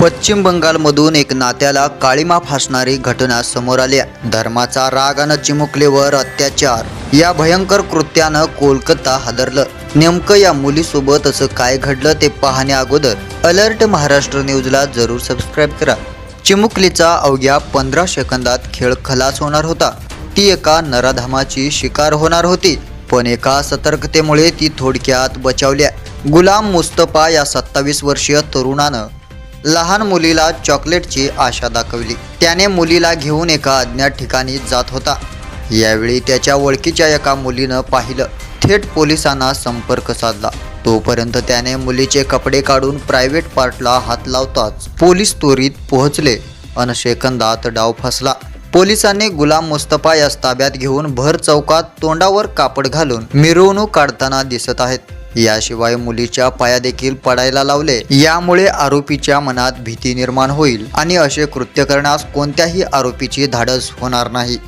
पश्चिम बंगालमधून एक नात्याला काळीमा फासणारी घटना समोर आली धर्माचा रागानं चिमुकलेवर अत्याचार. या भयंकर कृत्यानं कोलकाता हादरलं. नेमकं या मुलीसोबत असं काय घडलं ते पाहण्या अगोदर अलर्ट महाराष्ट्र न्यूजला जरूर सबस्क्राईब करा. चिमुकलीचा अवघ्या पंधरा सेकंदात खेळ खलास होणार होता. ती एका नराधामाची शिकार होणार होती पण एका सतर्कतेमुळे ती थोडक्यात बचावल्या गुलाम मुस्तफा या सत्तावीस वर्षीय तरुणानं लहान मुलीला चॉकलेटची आशा दाखवली. त्याने मुलीला घेऊन एका अज्ञात ठिकाणी जात होता. यावेळी त्याच्या ओळखीच्या एका मुलीनं पाहिलं. थेट पोलिसांना संपर्क साधला. तोपर्यंत त्याने मुलीचे कपडे काढून प्रायव्हेट पार्टला हात लावताच पोलीस त्वरित पोहोचले अन सेकंदात डाव फसला. पोलिसांनी गुलाम मुस्तफा यास ताब्यात घेऊन भर चौकात तोंडावर कापड घालून मिरवणूक काढताना दिसत आहेत. याशिवाय मुलीच्या पाया देखील पडायला लावले. यामुळे आरोपीच्या मनात भीती निर्माण होईल आणि असे कृत्य करण्यास कोणत्याही आरोपीची धाडस होणार नाही.